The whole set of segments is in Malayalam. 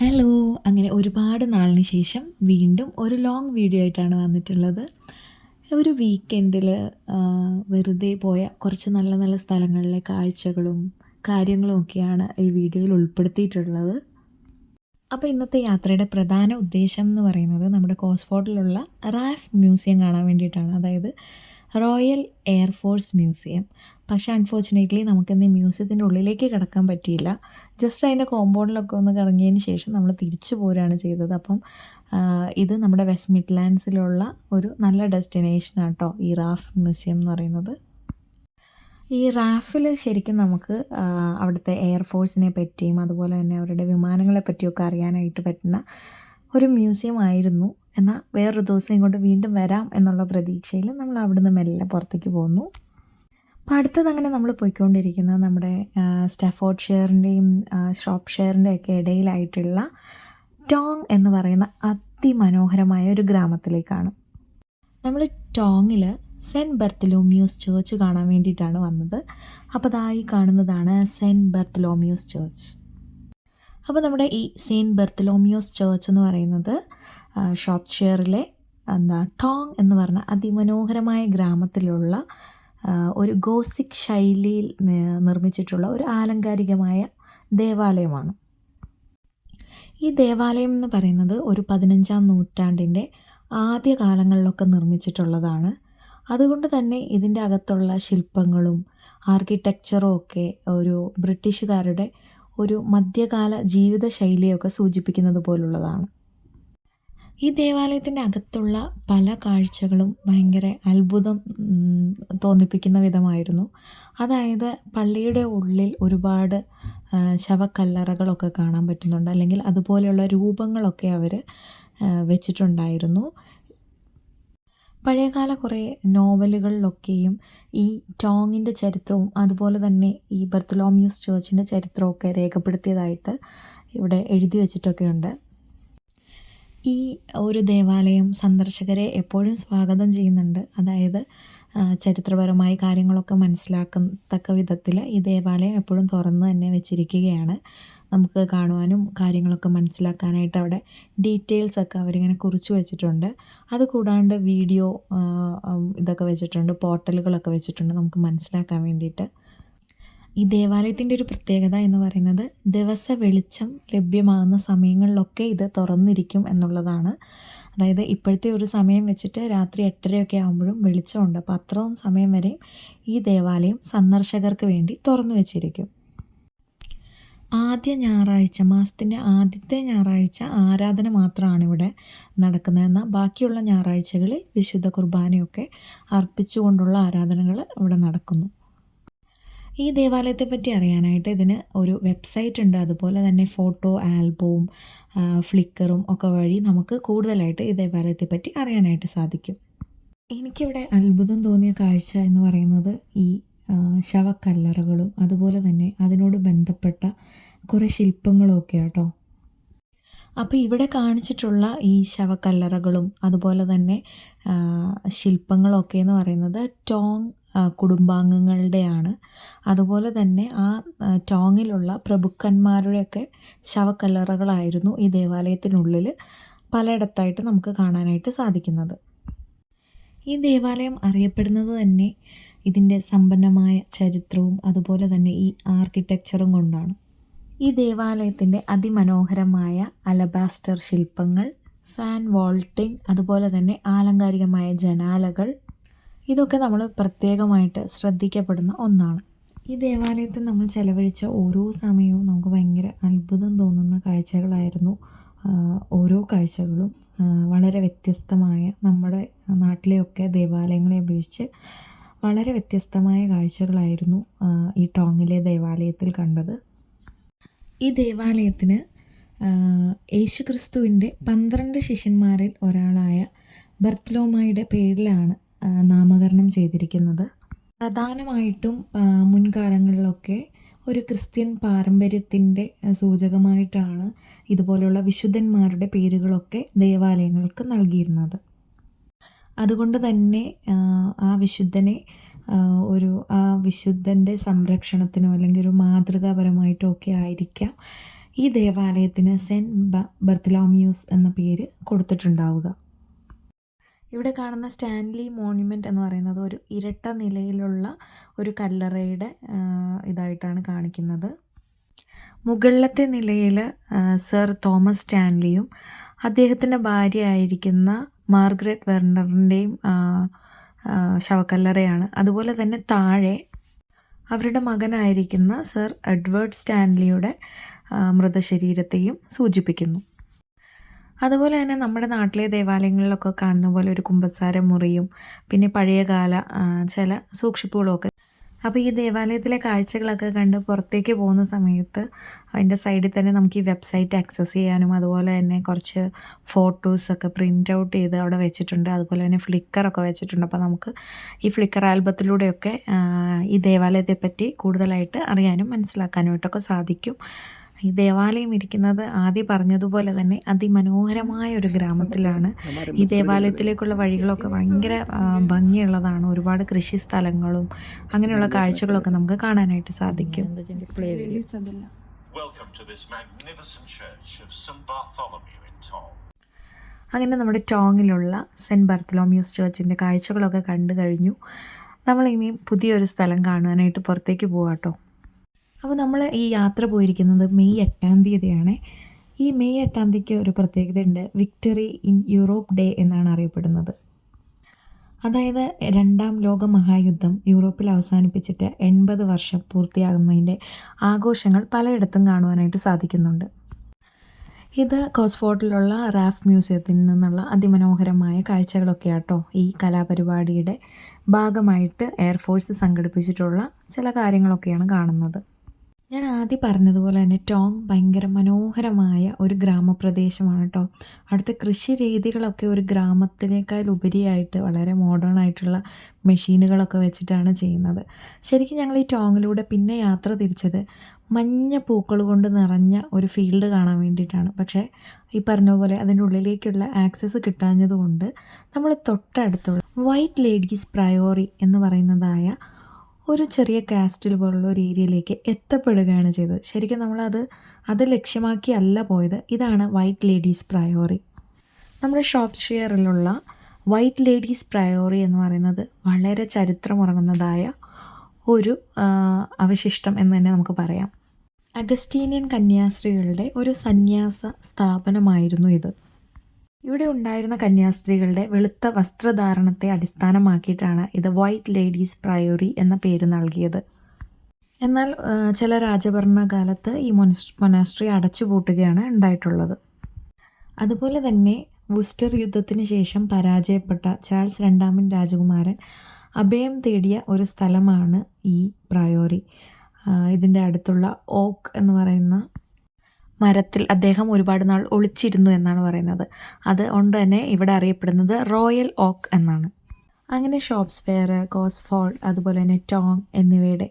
ഹലോ അങ്ങനെ ഒരുപാട് നാളിന് ശേഷം വീണ്ടും ഒരു ലോങ് വീഡിയോ ആയിട്ടാണ് വന്നിട്ടുള്ളത്. ഒരു വീക്കെൻഡിൽ വെറുതെ പോയ കുറച്ച് നല്ല നല്ല സ്ഥലങ്ങളിലെ കാഴ്ചകളും കാര്യങ്ങളും ഒക്കെയാണ് ഈ വീഡിയോയിൽ ഉൾപ്പെടുത്തിയിട്ടുള്ളത്. അപ്പോൾ ഇന്നത്തെ യാത്രയുടെ പ്രധാന ഉദ്ദേശം എന്ന് പറയുന്നത് നമ്മുടെ കോസ്ഫോർഡിലുള്ള റാഫ് മ്യൂസിയം കാണാൻ വേണ്ടിയിട്ടാണ്. അതായത് റോയൽ എയർഫോഴ്സ് മ്യൂസിയം. പക്ഷേ അൺഫോർച്ചുനേറ്റ്ലി നമുക്കിന്ന് ഈ മ്യൂസിയത്തിന്റെ ഉള്ളിലേക്ക് കിടക്കാൻ പറ്റിയില്ല. ജസ്റ്റ് അതിന്റെ കോമ്പൗണ്ടിലൊക്കെ ഒന്ന് കറങ്ങിയതിന് ശേഷം നമ്മൾ തിരിച്ചു പോരുകയാണ് ചെയ്തത്. അപ്പം ഇത് നമ്മുടെ വെസ്റ്റ് മിഡ്ലാൻഡ്സിലുള്ള ഒരു നല്ല ഡെസ്റ്റിനേഷനാണ് കേട്ടോ ഈ റാഫ് മ്യൂസിയം എന്ന് പറയുന്നത്. ഈ റാഫിൽ ശരിക്കും നമുക്ക് അവിടുത്തെ എയർഫോഴ്സിനെ പറ്റിയും അതുപോലെ തന്നെ അവരുടെ വിമാനങ്ങളെ പറ്റിയൊക്കെ അറിയാനായിട്ട് പറ്റുന്ന ഒരു മ്യൂസിയം ആയിരുന്നു. എന്നാൽ വേറൊരു ദിവസം ഇങ്ങോട്ട് വീണ്ടും വരാം എന്നുള്ള പ്രതീക്ഷയിൽ നമ്മൾ അവിടുന്ന് മെല്ലെ പുറത്തേക്ക് പോന്നു അപ്പോൾ അടുത്തത് അങ്ങനെ നമ്മൾ പോയിക്കൊണ്ടിരിക്കുന്നത് നമ്മുടെ സ്റ്റെഫോർഡ് ഷെയറിന്റെയും ഷോപ്പ് ഷെയറിന്റെ ഒക്കെ ഇടയിലായിട്ടുള്ള ടോങ് എന്ന് പറയുന്ന അതിമനോഹരമായ ഒരു ഗ്രാമത്തിലേക്കാണ്. നമ്മൾ ടോങ്ങിൽ സെന്റ് ബർത്തലോമ്യൂസ് ചേർച്ച് കാണാൻ വേണ്ടിയിട്ടാണ് വന്നത്. അപ്പോൾ അതായി കാണുന്നതാണ് സെന്റ് ബർത്തലോമ്യൂസ് ചേർച്ച്. അപ്പോൾ നമ്മുടെ ഈ സെയിന്റ് ബർത്തലോമിയോസ് ചേർച്ച് എന്ന് പറയുന്നത് ഷോപ്പ് ഷെയറിലെ എന്താ ടോങ് എന്ന് പറഞ്ഞ അതിമനോഹരമായ ഗ്രാമത്തിലുള്ള ഒരു ഗോസിക് ശൈലിയിൽ നിർമ്മിച്ചിട്ടുള്ള ഒരു ആലങ്കാരികമായ ദേവാലയമാണ്. ഈ ദേവാലയം എന്ന് പറയുന്നത് ഒരു പതിനഞ്ചാം നൂറ്റാണ്ടിന്റെ ആദ്യ കാലങ്ങളിലൊക്കെ നിർമ്മിച്ചിട്ടുള്ളതാണ്. അതുകൊണ്ട് തന്നെ ഇതിന്റെ അകത്തുള്ള ശില്പങ്ങളും ആർക്കിടെക്ചറും ഒക്കെ ഒരു ബ്രിട്ടീഷുകാരുടെ ഒരു മധ്യകാല ജീവിത ശൈലിയൊക്കെ സൂചിപ്പിക്കുന്നത് പോലുള്ളതാണ്. ഈ ദേവാലയത്തിന്റെ അകത്തുള്ള പല കാഴ്ചകളും ഭയങ്കര അത്ഭുതം തോന്നിപ്പിക്കുന്ന വിധമായിരുന്നു. അതായത് പള്ളിയുടെ ഉള്ളിൽ ഒരുപാട് ശവക്കല്ലറകളൊക്കെ കാണാൻ പറ്റുന്നുണ്ട്. അല്ലെങ്കിൽ അതുപോലെയുള്ള രൂപങ്ങളൊക്കെ അവർ വെച്ചിട്ടുണ്ടായിരുന്നു. പഴയകാല കുറേ നോവലുകളിലൊക്കെയും ഈ ടോങ്ങിന്റെ ചരിത്രവും അതുപോലെ തന്നെ ഈ ബർത്തലോമിയൂസ് ചേർച്ചിന്റെ ചരിത്രമൊക്കെ രേഖപ്പെടുത്തിയതായിട്ട് ഇവിടെ എഴുതി വച്ചിട്ടൊക്കെ ഉണ്ട് ഈ ഒരു ദേവാലയം സന്ദർശകരെ എപ്പോഴും സ്വാഗതം ചെയ്യുന്നുണ്ട്. അതായത് ചരിത്രപരമായ കാര്യങ്ങളൊക്കെ മനസ്സിലാക്കത്തക്ക വിധത്തിൽ ഈ ദേവാലയം എപ്പോഴും തുറന്ന് തന്നെ വെച്ചിരിക്കുകയാണ്. നമുക്ക് കാണുവാനും കാര്യങ്ങളൊക്കെ മനസ്സിലാക്കാനായിട്ട് അവിടെ ഡീറ്റെയിൽസ് ഒക്കെ അവരിങ്ങനെ കുറിച്ച് വെച്ചിട്ടുണ്ട്. അത് കൂടാണ്ട് വീഡിയോ ഇതൊക്കെ വെച്ചിട്ടുണ്ട് പോർട്ടലുകളൊക്കെ വെച്ചിട്ടുണ്ട് നമുക്ക് മനസ്സിലാക്കാൻ വേണ്ടിയിട്ട്. ഈ ദേവാലയത്തിന്റെ ഒരു പ്രത്യേകത എന്ന് പറയുന്നത് ദിവസ വെളിച്ചം ലഭ്യമാകുന്ന സമയങ്ങളിലൊക്കെ ഇത് തുറന്നിരിക്കും എന്നുള്ളതാണ്. അതായത് ഇപ്പോഴത്തെ ഒരു സമയം വെച്ചിട്ട് രാത്രി എട്ടരയൊക്കെ ആകുമ്പോഴും വെളിച്ചമുണ്ട്. അപ്പോൾ അത്രയും സമയം വരെയും ഈ ദേവാലയം സന്ദർശകർക്ക് വേണ്ടി തുറന്നു വെച്ചിരിക്കും. ആദ്യ ഞായറാഴ്ച മാസത്തിന്റെ ആദ്യത്തെ ഞായറാഴ്ച ആരാധന മാത്രമാണ് ഇവിടെ നടക്കുന്നത്. എന്നാൽ ബാക്കിയുള്ള ഞായറാഴ്ചകളിൽ വിശുദ്ധ കുർബാനയൊക്കെ അർപ്പിച്ചുകൊണ്ടുള്ള ആരാധനകൾ ഇവിടെ നടക്കുന്നു. ഈ ദേവാലയത്തെ പറ്റി അറിയാനായിട്ട് ഇതിന് ഒരു വെബ്സൈറ്റ് ഉണ്ട്. അതുപോലെ തന്നെ ഫോട്ടോ ആൽബവും ഫ്ലിക്കറും ഒക്കെ വഴി നമുക്ക് കൂടുതലായിട്ട് ഈ ദേവാലയത്തെ പറ്റി അറിയാനായിട്ട് സാധിക്കും. എനിക്കിവിടെ അത്ഭുതം തോന്നിയ കാഴ്ച എന്ന് പറയുന്നത് ഈ ശവക്കല്ലറകളും അതുപോലെ തന്നെ അതിനോട് ബന്ധപ്പെട്ട കുറേ ശില്പങ്ങളും ഒക്കെ കേട്ടോ. അപ്പോൾ ഇവിടെ കാണിച്ചിട്ടുള്ള ഈ ശവക്കല്ലറകളും അതുപോലെ തന്നെ ശില്പങ്ങളൊക്കെ എന്ന് പറയുന്നത് ടോങ് കുടുംബാംഗങ്ങളുടെയാണ്. അതുപോലെ തന്നെ ആ ടോങ്ങിലുള്ള പ്രഭുക്കന്മാരുടെയൊക്കെ ശവക്കല്ലറകളായിരുന്നു ഈ ദേവാലയത്തിനുള്ളിൽ പലയിടത്തായിട്ട് നമുക്ക് കാണാനായിട്ട് സാധിക്കുന്നത്. ഈ ദേവാലയം അറിയപ്പെടുന്നത് തന്നെ ഇതിന്റെ സമ്പന്നമായ ചരിത്രവും അതുപോലെ തന്നെ ഈ ആർക്കിടെക്ചറും കൊണ്ടാണ്. ഈ ദേവാലയത്തിന്റെ അതിമനോഹരമായ അലബാസ്റ്റർ ശില്പങ്ങൾ ഫാൻ വോൾട്ടിംഗ് അതുപോലെ തന്നെ ആലങ്കാരികമായ ജനാലകൾ ഇതൊക്കെ നമ്മൾ പ്രത്യേകമായിട്ട് ശ്രദ്ധിക്കപ്പെടുന്ന ഒന്നാണ്. ഈ ദേവാലയത്തിൽ നമ്മൾ ചെലവഴിച്ച ഓരോ സമയവും നമുക്ക് ഭയങ്കര അത്ഭുതം തോന്നുന്ന കാഴ്ചകളായിരുന്നു. ഓരോ കാഴ്ചകളും വളരെ വ്യത്യസ്തമായ നമ്മുടെ നാട്ടിലെയൊക്കെ ദേവാലയങ്ങളെ അപേക്ഷിച്ച് വളരെ വ്യത്യസ്തമായ കാഴ്ചകളായിരുന്നു ഈ ടോങ്ങിലെ ദേവാലയത്തിൽ കണ്ടത്. ഈ ദേവാലയത്തിന് യേശുക്രിസ്തുവിന്റെ പന്ത്രണ്ട് ശിഷ്യന്മാരിൽ ഒരാളായ ബർത്തലോമായുടെ പേരിലാണ് നാമകരണം ചെയ്തിരിക്കുന്നത്. പ്രധാനമായിട്ടും മുൻകാലങ്ങളിലൊക്കെ ഒരു ക്രിസ്ത്യൻ പാരമ്പര്യത്തിന്റെ സൂചകമായിട്ടാണ് ഇതുപോലെയുള്ള വിശുദ്ധന്മാരുടെ പേരുകളൊക്കെ ദേവാലയങ്ങൾക്ക് നൽകിയിരുന്നത്. അതുകൊണ്ട് തന്നെ ആ, വിശുദ്ധനെ ഒരു ആ വിശുദ്ധന്റെ സംരക്ഷണത്തിനോ അല്ലെങ്കിൽ ഒരു മാതൃകാപരമായിട്ടോ ഒക്കെ ആയിരിക്കാം ഈ ദേവാലയത്തിന് സെന്റ് ബർത്തലോമ്യൂസ് എന്ന പേര് കൊടുത്തിട്ടുണ്ടാവുക. ഇവിടെ കാണുന്ന സ്റ്റാൻലി മോണ്യുമെന്റ് എന്ന് പറയുന്നത് ഒരു ഇരട്ട നിലയിലുള്ള ഒരു കല്ലറയുടെ ഇതായിട്ടാണ് കാണിക്കുന്നത്. മുകളിലത്തെ നിലയിൽ സർ തോമസ് സ്റ്റാൻലിയും അദ്ദേഹത്തിന്റെ ഭാര്യയായിരിക്കുന്ന മാർഗ്രറ്റ് വെർണറിന്റെയും ശവക്കല്ലറയാണ്. അതുപോലെ തന്നെ താഴെ അവരുടെ മകനായിരിക്കുന്ന സർ എഡ്വേർഡ് സ്റ്റാൻലിയുടെ മൃതശരീരത്തെയും സൂചിപ്പിക്കുന്നു. അതുപോലെ തന്നെ നമ്മുടെ നാട്ടിലെ ദേവാലയങ്ങളിലൊക്കെ കാണുന്ന പോലെ ഒരു കുമ്പസാര മുറിയും പിന്നെ പഴയകാല കാല ചില സൂക്ഷിപ്പുകളൊക്കെ. അപ്പോൾ ഈ ദേവാലയത്തിലെ കാഴ്ചകളൊക്കെ കണ്ട് പുറത്തേക്ക് പോകുന്ന സമയത്ത് അതിന്റെ സൈഡിൽ തന്നെ നമുക്ക് ഈ വെബ്സൈറ്റ് ആക്സസ് ചെയ്യാനും അതുപോലെ തന്നെ കുറച്ച് ഫോട്ടോസൊക്കെ പ്രിന്റ് ഔട്ട് ചെയ്ത് അവിടെ വെച്ചിട്ടുണ്ട്. അതുപോലെ തന്നെ ഫ്ലിക്കറൊക്കെ വെച്ചിട്ടുണ്ട്. അപ്പോൾ നമുക്ക് ഈ ഫ്ലിക്കർ ആൽബത്തിലൂടെയൊക്കെ ഈ ദേവാലയത്തെപ്പറ്റി കൂടുതലായിട്ട് അറിയാനും മനസ്സിലാക്കാനുമായിട്ടൊക്കെ സാധിക്കും. ഈ ദേവാലയം ഇരിക്കുന്നത് ആദ്യം പറഞ്ഞതുപോലെ തന്നെ അതിമനോഹരമായ ഒരു ഗ്രാമത്തിലാണ്. ഈ ദേവാലയത്തിലേക്കുള്ള വഴികളൊക്കെ ഭയങ്കര ഭംഗിയുള്ളതാണ്. ഒരുപാട് കൃഷി സ്ഥലങ്ങളും അങ്ങനെയുള്ള കാഴ്ചകളൊക്കെ നമുക്ക് കാണാനായിട്ട് സാധിക്കും. അങ്ങനെ നമ്മുടെ ടോങ്ങിലുള്ള സെന്റ് ബർത്തലോമ്യൂസ് ചേർച്ചിന്റെ കാഴ്ചകളൊക്കെ കണ്ടു കഴിഞ്ഞു. നമ്മളിനി പുതിയൊരു സ്ഥലം കാണുവാനായിട്ട് പുറത്തേക്ക് പോവാട്ടോ. അപ്പോൾ നമ്മൾ ഈ യാത്ര പോയിരിക്കുന്നത് മെയ് എട്ടാം തീയതിയാണ്. ഈ മെയ് എട്ടാം തീയതിക്ക് ഒരു പ്രത്യേകതയുണ്ട്. വിക്ടറി ഇൻ യൂറോപ്പ് ഡേ എന്നാണ് അറിയപ്പെടുന്നത്. അതായത് രണ്ടാം ലോക മഹായുദ്ധം യൂറോപ്പിൽ അവസാനിപ്പിച്ചിട്ട് എൺപത് വർഷം പൂർത്തിയാകുന്നതിന്റെ ആഘോഷങ്ങൾ പലയിടത്തും കാണുവാനായിട്ട് സാധിക്കുന്നുണ്ട്. ഇത് കോസ്ഫോർട്ടിലുള്ള റാഫ് മ്യൂസിയത്തിൽ നിന്നുള്ള അതിമനോഹരമായ കാഴ്ചകളൊക്കെ ആട്ടോ ഈ കലാപരിപാടിയുടെ ഭാഗമായിട്ട് എയർഫോഴ്സ് സംഘടിപ്പിച്ചിട്ടുള്ള ചില കാര്യങ്ങളൊക്കെയാണ് കാണുന്നത്. ഞാൻ ആദ്യം പറഞ്ഞതുപോലെ തന്നെ ടോങ് ഭയങ്കര മനോഹരമായ ഒരു ഗ്രാമപ്രദേശമാണ് കേട്ടോ. അവിടുത്തെ കൃഷി രീതികളൊക്കെ ഒരു ഗ്രാമത്തിനേക്കാൾ ഉപരിയായിട്ട് വളരെ മോഡേൺ ആയിട്ടുള്ള മെഷീനുകളൊക്കെ വെച്ചിട്ടാണ് ചെയ്യുന്നത്. ശരിക്കും ഞങ്ങൾ ഈ ടോങ്ങിലൂടെ പിന്നെ യാത്ര തിരിച്ചത് മഞ്ഞ പൂക്കൾ കൊണ്ട് നിറഞ്ഞ ഒരു ഫീൽഡ് കാണാൻ വേണ്ടിയിട്ടാണ്. പക്ഷേ ഈ പറഞ്ഞ പോലെ അതിന്റെ ഉള്ളിലേക്കുള്ള ആക്സസ് കിട്ടാഞ്ഞതുകൊണ്ട് നമ്മൾ തൊട്ടടുത്തുള്ള വൈറ്റ് ലേഡീസ് പ്രയോറി എന്ന് പറയുന്നതായ ഒരു ചെറിയ കാസ്റ്റിൽ പോലുള്ള ഒരു ഏരിയയിലേക്ക് എത്തപ്പെടുകയാണ് ചെയ്തത്. ശരിക്കും നമ്മളത് അത് ലക്ഷ്യമാക്കിയല്ല പോയത്. ഇതാണ് വൈറ്റ് ലേഡീസ് പ്രയോറി നമ്മുടെ ഷോപ്പ് ഷെയറിലുള്ള വൈറ്റ് ലേഡീസ് പ്രയോറി എന്ന് പറയുന്നത് വളരെ ചരിത്രമുറങ്ങുന്നതായ ഒരു അവശിഷ്ടം എന്ന് തന്നെ നമുക്ക് പറയാം. അഗസ്റ്റീനിയൻ കന്യാസ്ത്രീകളുടെ ഒരു സന്യാസ സ്ഥാപനമായിരുന്നു ഇത്. ഇവിടെ ഉണ്ടായിരുന്ന കന്യാസ്ത്രീകളുടെ വെളുത്ത വസ്ത്രധാരണത്തെ അടിസ്ഥാനമാക്കിയിട്ടാണ് ഇത് വൈറ്റ് ലേഡീസ് പ്രയോറി എന്ന പേര് നൽകിയത്. എന്നാൽ ചില രാജഭരണകാലത്ത് ഈ മൊനസ് മൊനാസ്ട്രി അടച്ചുപൂട്ടുകയാണ് ഉണ്ടായിട്ടുള്ളത്. അതുപോലെ തന്നെ വുസ്റ്റർ യുദ്ധത്തിന് ശേഷം പരാജയപ്പെട്ട ചാൾസ് രണ്ടാമൻ രാജകുമാരൻ അഭയം തേടിയ ഒരു സ്ഥലമാണ് ഈ പ്രയോറി. ഇതിന്റെ അടുത്തുള്ള ഓക്ക് എന്ന് പറയുന്ന മരത്തിൽ അദ്ദേഹം ഒരുപാട് നാൾ ഒളിച്ചിരുന്നു എന്നാണ് പറയുന്നത്. അത് കൊണ്ട് തന്നെ ഇവിടെ അറിയപ്പെടുന്നത് റോയൽ ഓക്ക് എന്നാണ്. അങ്ങനെ ഷോപ്സ് ഫെയർ കോസ്ഫോൾ അതുപോലെ തന്നെ ടോങ് എന്നിവയുടെ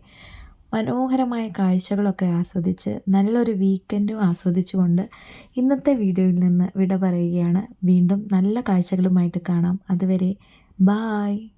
മനോഹരമായ കാഴ്ചകളൊക്കെ ആസ്വദിച്ച് നല്ലൊരു വീക്കെൻഡും ആസ്വദിച്ചുകൊണ്ട് ഇന്നത്തെ വീഡിയോയിൽ നിന്ന് വിട പറയുകയാണ്. വീണ്ടും നല്ല കാഴ്ചകളുമായിട്ട് കാണാം. അതുവരെ ബായ്.